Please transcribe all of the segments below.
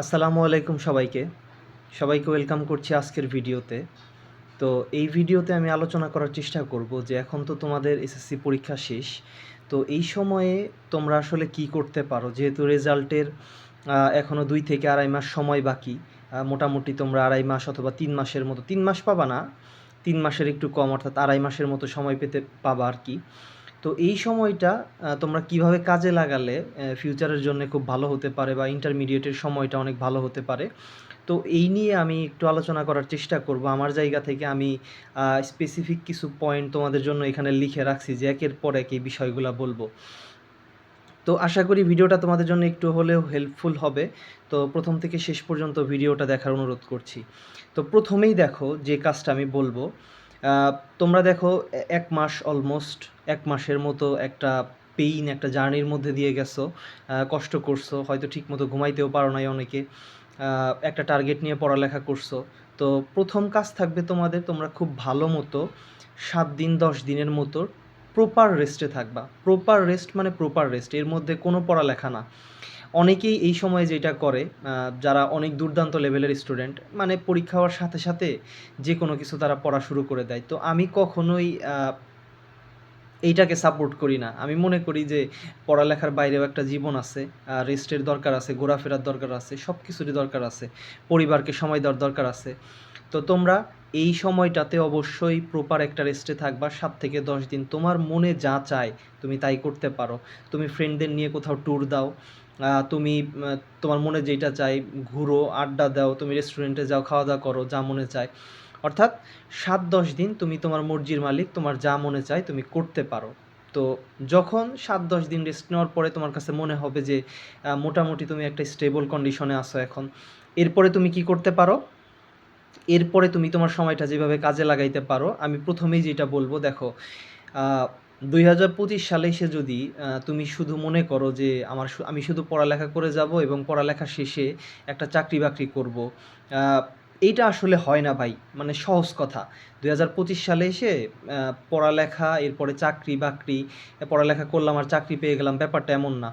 আসসালামু আলাইকুম সবাইকে। সবাইকে ওয়েলকাম করছি আজকের ভিডিওতে। তো এই ভিডিওতে আমি আলোচনা করার চেষ্টা করব যে এখন তো তোমাদের এসএসসি পরীক্ষা শেষ। তো এই সময়ে তোমরা আসলে কি করতে পারো? যেহেতু রেজাল্টের এখনও দুই থেকে আড়াই মাস সময় বাকি মোটামুটি তোমরা আড়াই মাস অথবা তিন মাসের মতো, তিন মাস পাবা না, তিন মাসের একটু কম অর্থাৎ আড়াই মাসের মতো সময় পেতে পাবা আর কি। তো এই সময়টা তোমরা কীভাবে কাজে লাগালে ফিউচারের জন্য খুব ভালো হতে পারে বা ইন্টারমিডিয়েটের সময়টা অনেক ভালো হতে পারে? তো এই নিয়ে আমি একটু আলোচনা করার চেষ্টা করব। আমার জায়গা থেকে আমি স্পেসিফিক কিছু পয়েন্ট তোমাদের জন্য এখানে লিখে রাখছি যে একের পর এক এই বিষয়গুলো বলব। তো আশা করি ভিডিওটা তোমাদের জন্য একটু হলেও হেল্পফুল হবে। তো প্রথম থেকে শেষ পর্যন্ত ভিডিওটা দেখার অনুরোধ করছি। তো প্রথমেই দেখো যে কাজটা আমি বলব। তোমরা দেখো এক মাস অলমোস্ট এক মাসের মতো একটা পেইন একটা জার্নির মধ্যে দিয়ে গেছো। কষ্ট করছ, হয়তো ঠিকমতো ঘুমাইতেও পারো নাই অনেকে। একটা টার্গেট নিয়ে পড়ালেখা করছ। তো প্রথম কাজ থাকবে তোমাদের, তোমরা খুব ভালো মতো সাত দিন, দশ দিনের মতো প্রপার রেস্টে থাকবা। প্রপার রেস্ট মানে প্রপার রেস্ট এর মধ্যে কোনো পড়ালেখা না। অনেকেই এই সময়ে যেটা করে যারা অনেক দুর্দান্ত লেভেলের স্টুডেন্ট মানে পরীক্ষা হওয়ার সাথে সাথে যে কোনো কিছু তারা পড়া শুরু করে দেয়। তো আমি কখনোই এইটাকে সাপোর্ট করি না। আমি মনে করি যে পড়ালেখার বাইরেও একটা জীবন আছে রেস্টের দরকার আছে, ঘোরাফেরার দরকার আছে সব কিছুরই দরকার আছে, পরিবারকে সময় দেওয়ার দরকার আছে। তো তোমরা এই সময়টাতে অবশ্যই প্রপার একটা রেস্টে থাকবা, সাত থেকে দশ দিন। তোমার মনে যা চায়, তুমি তাই করতে পারো। তুমি ফ্রেন্ডদের নিয়ে কোথাও ট্যুর দাও। তুমি তোমার মনে যেটা চাই, ঘুরো, আড্ডা দাও, তুমি রেস্টুরেন্টে যাও খাওয়া দাওয়া করো, যা মনে চায়। অর্থাৎ সাত দশ দিন তুমি তোমার মর্জির মালিক, তোমার যা মনে চায় তুমি করতে পারো। তো যখন সাত দশ দিন রেস্ট নেওয়ার পরে তোমার কাছে মনে হবে যে মোটামুটি তুমি একটা স্টেবল কন্ডিশনে আসো এখন, এরপরে তুমি কি করতে পারো? এরপরে তুমি তোমার সময়টা যেভাবে কাজে লাগাইতে পারো, আমি প্রথমেই যেটা বলব, দেখো দুই হাজার পঁচিশ সালে এসে যদি তুমি শুধু মনে করো যে আমার আমি শুধু পড়ালেখা করে যাব এবং পড়ালেখা শেষে একটা চাকরি বাকরি করব এইটা আসলে হয় না ভাই মানে সহজ কথা। দুই হাজার পঁচিশ সালে এসে পড়ালেখা, এরপরে চাকরি বাকরি পড়ালেখা করলাম আর চাকরি পেয়ে গেলাম, ব্যাপারটা এমন না।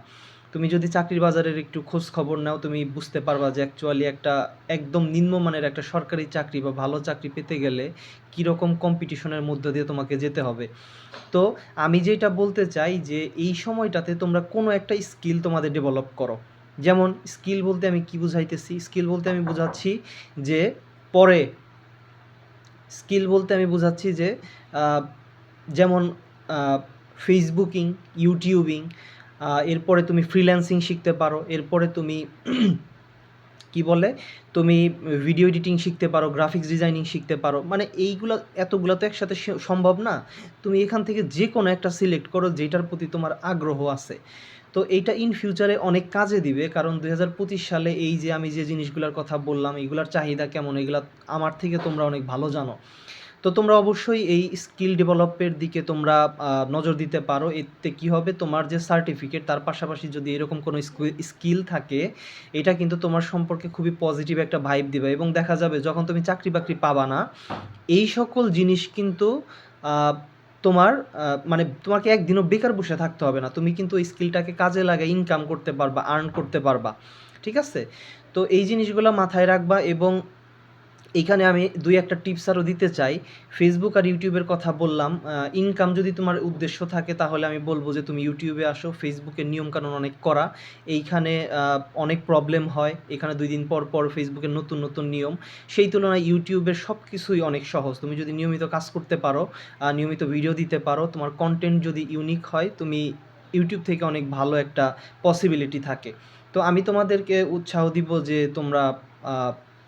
তুমি যদি চাকরির বাজারের একটু খোঁজ খবর নাও, তুমি বুঝতে পারবা যে অ্যাকচুয়ালি একটা একদম নিম্নমানের একটা সরকারি চাকরি বা ভালো চাকরি পেতে গেলে কীরকম কম্পিটিশনের মধ্য দিয়ে তোমাকে যেতে হবে। তো আমি যেটা বলতে চাই যে এই সময়টাতে তোমরা কোনো একটা স্কিল তোমাদের ডেভেলপ করো। যেমন স্কিল বলতে আমি কি বুঝাইতেছি? স্কিল বলতে আমি বুঝাচ্ছি যে পরে স্কিল বলতে আমি বুঝাচ্ছি যে যেমন ফেসবুকিং ইউটিউবিং এরপরে তুমি ফ্রিল্যান্সিং শিখতে পারো, এরপরে তুমি কি বলে, তুমি ভিডিও এডিটিং শিখতে পারো গ্রাফিক্স ডিজাইনিং শিখতে পারো। মানে এইগুলো, এতগুলো তো একসাথে সম্ভব না। তুমি এখান থেকে যে কোনো একটা সিলেক্ট করো যেটার প্রতি তোমার আগ্রহ আছে। তো এইটা ইন ফিউচারে অনেক কাজে দিবে, কারণ দু হাজার পঁচিশ সালে এই যে আমি যে জিনিসগুলোর কথা বললাম এইগুলোর চাহিদা কেমন, এগুলা আমার থেকে তোমরা অনেক ভালো জানো। তো তোমরা অবশ্যই এই স্কিল ডেভেলপের দিকে তোমরা নজর দিতে পারো। এতে কি হবে? তোমার যে সার্টিফিকেট তার পাশাপাশি যদি এরকম কোনো স্কিল থাকে, এটা কিন্তু তোমার সম্পর্কে খুবই পজিটিভ একটা ভাইব দিবে। এবং দেখা যাবে যখন তুমি চাকরি বাকরি পাবা না, এই সকল জিনিস কিন্তু তোমার মানে তোমাকে একদিনও বেকার বসে থাকতে হবে না। তুমি কিন্তু এই স্কিলটাকে কাজে লাগিয়ে ইনকাম করতে পারবা আর্ন করতে পারবা। ঠিক আছে? তো এই জিনিসগুলো মাথায় রাখবা এবং এইখানে আমি দুই একটা টিপস আরও দিতে চাই। ফেসবুক আর ইউটিউবের কথা বললাম ইনকাম যদি তোমার উদ্দেশ্য থাকে তাহলে আমি বলব যে তুমি ইউটিউবে আসো ফেসবুকের নিয়মকানুন অনেক করা এইখানে অনেক প্রবলেম হয়, এখানে দুই দিন পর পর ফেসবুকের নতুন নতুন নিয়ম। সেই তুলনায় ইউটিউবের সব কিছুই অনেক সহজ। তুমি যদি নিয়মিত কাজ করতে পারো নিয়মিত ভিডিও দিতে পারো, তোমার কন্টেন্ট যদি ইউনিক হয়, তুমি ইউটিউব থেকে অনেক ভালো একটা পসিবিলিটি থাকে। তো আমি তোমাদেরকে উৎসাহ দিব যে তোমরা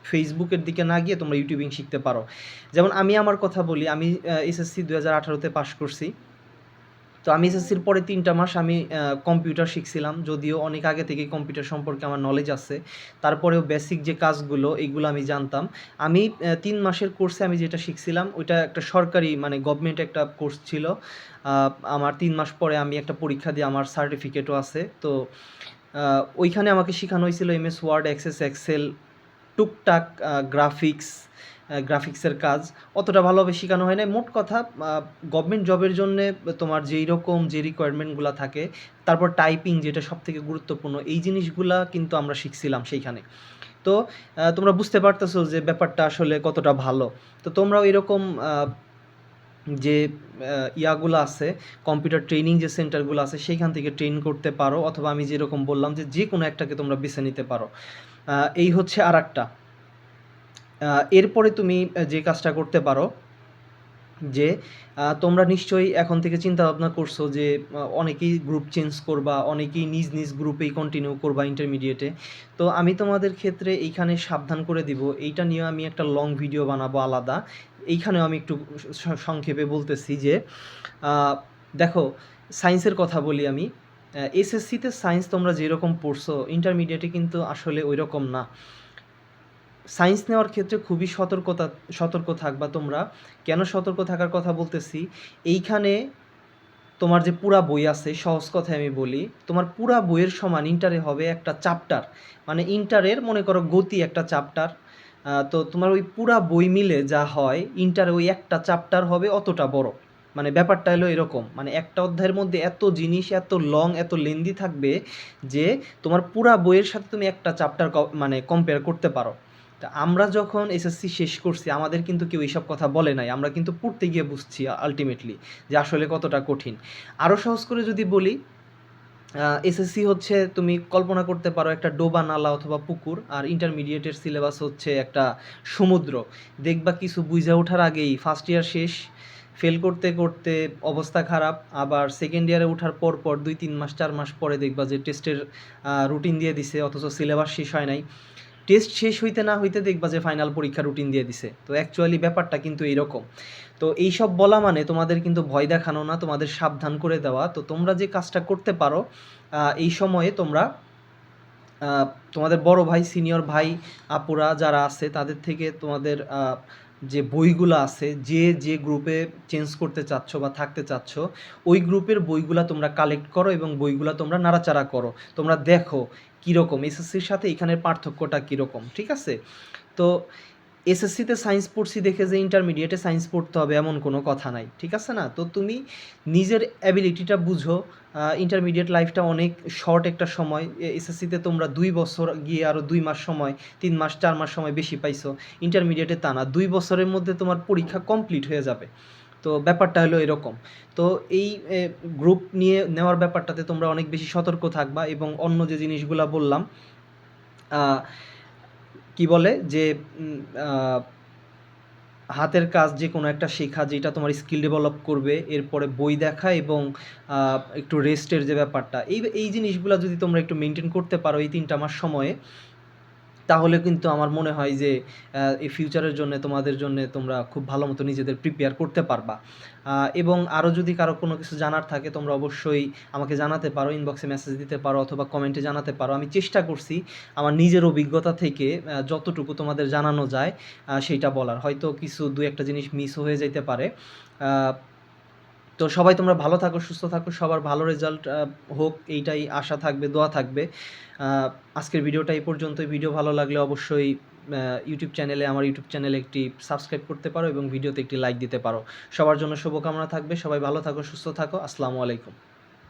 ফেসবুকের দিকে না গিয়ে তোমরা ইউটিউবিং শিখতে পারো। যেমন আমি আমার কথা বলি, আমি এসএসসি দু হাজার আঠারোতে পাশ করছি। তো আমি এসএসসির পরে তিনটা মাস আমি কম্পিউটার শিখছিলাম, যদিও অনেক আগে থেকেই কম্পিউটার সম্পর্কে আমার নলেজ আছে। তারপরেও বেসিক যে কাজগুলো, এগুলো আমি জানতাম। আমি তিন মাসের কোর্সে আমি যেটা শিখছিলাম, ওইটা একটা সরকারি মানে গভর্নমেন্ট একটা কোর্স ছিল। আমার তিন মাস পরে আমি একটা পরীক্ষা দিয়ে আমার সার্টিফিকেটও আছে। তো ওইখানে আমাকে শেখানো হয়েছিল এমএস ওয়ার্ড এক্সেস এক্সেল টুকটাক গ্রাফিক্স গ্রাফিক্সের কাজ অতটা ভালোভাবে শেখানো হয় না মোট কথা গভর্নমেন্ট জবের জন্য তোমার যেই রকম যে রিকোয়ারমেন্টগুলো থাকে, তারপর টাইপিং যেটা সব থেকে গুরুত্বপূর্ণ, এই জিনিসগুলা কিন্তু আমরা শিখছিলাম সেইখানে। তো তোমরা বুঝতে পারতেছো যে ব্যাপারটা আসলে কতটা ভালো। তো তোমরাও এরকম যে ইয়াগুলো আছে কম্পিউটার ট্রেনিং যে সেন্টারগুলো আছে, সেইখান থেকে ট্রেন করতে পারো, অথবা আমি যেরকম বললাম যে যে কোনো একটাকে তোমরা বেছে নিতে পারো। এই হচ্ছে আর একটা এরপরে তুমি যে কাজটা করতে পারো, যে তোমরা নিশ্চয়ই এখন থেকে চিন্তা ভাবনা করছ যে অনেকেই গ্রুপ চেঞ্জ করবা, অনেকেই নিজ নিজ গ্রুপেই কন্টিনিউ করবা ইন্টারমিডিয়েটে তো আমি তোমাদের ক্ষেত্রে এইখানে সাবধান করে দিব। এইটা নিয়ে আমি একটা লং ভিডিও বানাবো আলাদা। এইখানেও আমি একটু সংক্ষেপে বলতেছি যে দেখো সায়েন্সের কথা বলি আমি। এসএসসিতে সায়েন্স তোমরা যেরকম পড়ছো ইন্টারমিডিয়েটে কিন্তু আসলে ওই রকম না। সায়েন্স নেওয়ার ক্ষেত্রে খুবই সতর্কতা, সতর্ক থাকবা তোমরা। কেন সতর্ক থাকার কথা বলতেছি? এইখানে তোমার যে পুরা বই আছে, সহজ কথায় আমি বলি, তোমার পুরা বইয়ের সমান ইন্টারে হবে একটা চ্যাপ্টার মানে ইন্টারের মনে করো, গতি একটা চ্যাপ্টার তো তোমার ওই পুরা বই মিলে যা হয় ইন্টারে ওই একটা চ্যাপ্টার হবে অতটা বড়। মানে ব্যাপারটা হলো এরকম মানে একটা অধ্যায়ের মধ্যে এত জিনিস, এত লং এত লেন্দি থাকবে যে তোমার পুরা বইয়ের সাথে তুমি একটা চ্যাপ্টার মানে কম্পেয়ার করতে পারো। তা আমরা যখন এসএসসি শেষ করছি, আমাদের কিন্তু কেউ এইসব কথা বলে নাই। আমরা কিন্তু পড়তে গিয়ে বুঝছি আলটিমেটলি যে আসলে কতটা কঠিন। আরও সহজ করে যদি বলি এসএসসি হচ্ছে তুমি কল্পনা করতে পারো একটা ডোবা নালা অথবা পুকুর, আর ইন্টারমিডিয়েটের সিলেবাস হচ্ছে একটা সমুদ্র। দেখবা কিছু বুঝে ওঠার আগেই ফার্স্ট ইয়ার শেষ ফেল করতে করতে অবস্থা খারাপ, আবার সেকেন্ড ইয়ারে ওঠার পর পর দুই, তিন মাস, চার মাস পরে দেখবা যে টেস্টের রুটিন দিয়ে দিছে, অথচ সিলেবাস শেষ হয় নাই। টেস্ট শেষ হইতে না হইতে দেখবা যে ফাইনাল পরীক্ষা রুটিন দিয়ে দিছে। তো অ্যাকচুয়ালি ব্যাপারটা কিন্তু এইরকম। তো এইসব বলা মানে তোমাদের কিন্তু ভয় দেখানো না, তোমাদের সাবধান করে দেওয়া। তো তোমরা যে কাজটা করতে পারো এই সময়ে তোমরা তোমাদের বড় ভাই সিনিয়র ভাই, আপুরা যারা আছে, তাদের থেকে তোমাদের যে বইগুলো আছে, যে যে গ্রুপে চেঞ্জ করতে চাচ্ছ বা থাকতে চাচ্ছ, ওই গ্রুপের বইগুলো তোমরা কালেক্ট করো এবং বইগুলো তোমরা নাড়াচাড়া করো। তোমরা দেখো কীরকম। এসএসসির সাথে এখানের পার্থক্যটা কীরকম, ঠিক আছে? তো এসএসসিতে সায়েন্স পড়ছি দেখে যে ইন্টারমিডিয়েটে সায়েন্স পড়তে হবে এমন কোনো কথা নাই, ঠিক আছে না? তো তুমি নিজের অ্যাবিলিটিটা বুঝো ইন্টারমিডিয়েট লাইফটা অনেক শর্ট একটা সময় এসএসসিতে তোমরা দুই বছর গিয়ে আরও দুই মাস সময়, তিন মাস, চার মাস সময় বেশি পাইছো ইন্টারমিডিয়েটে তা না, দুই বছরের মধ্যে তোমার পরীক্ষা কমপ্লিট হয়ে যাবে। তো ব্যাপারটা হলো এরকম। তো এই গ্রুপ নিয়ে নেওয়ার ব্যাপারটাতে তোমরা অনেক বেশি সতর্ক থাকবা এবং অন্য যে জিনিসগুলা বললাম কি বলে যে হাতের কাজ যে কোনো একটা শেখা যেটা তোমার স্কিল ডেভেলপ করবে, এরপরে বই দেখা এবং একটু রেস্টের যে ব্যাপারটা, এই এই জিনিসগুলো যদি তোমরা একটু মেনটেন করতে পারো এই তিনটা মাস সময়ে তাহলে কিন্তু আমার মনে হয় যে এই ফিউচারের জন্য, তোমাদের জন্য তোমরা খুব ভালো মতো নিজেদের প্রিপেয়ার করতে পারবা। এবং আরও যদি কারও কোনো কিছু জানার থাকে, তোমরা অবশ্যই আমাকে জানাতে পারো ইনবক্সে মেসেজ দিতে পারো অথবা কমেন্টে জানাতে পারো। আমি চেষ্টা করছি আমার নিজের অভিজ্ঞতা থেকে যতটুকু তোমাদের জানানো যায় সেইটা বলার। হয়তো কিছু দু একটা জিনিস মিস হয়ে যেতে পারে। তো সবাই তোমরা ভালো থাকো, সুস্থ থাকো, সবার ভালো রেজাল্ট হোক, এইটাই আশা থাকবে, দোয়া থাকবে। আজকের ভিডিওটা এই পর্যন্ত ভিডিও ভালো লাগলে অবশ্যই ইউটিউব চ্যানেলে আমার ইউটিউব চ্যানেলে একটি সাবস্ক্রাইব করতে পারো এবং ভিডিওতে একটি লাইক দিতে পারো। সবার জন্য শুভকামনা থাকবে। সবাই ভালো থাকো, সুস্থ থাকো। আসসালামু আলাইকুম।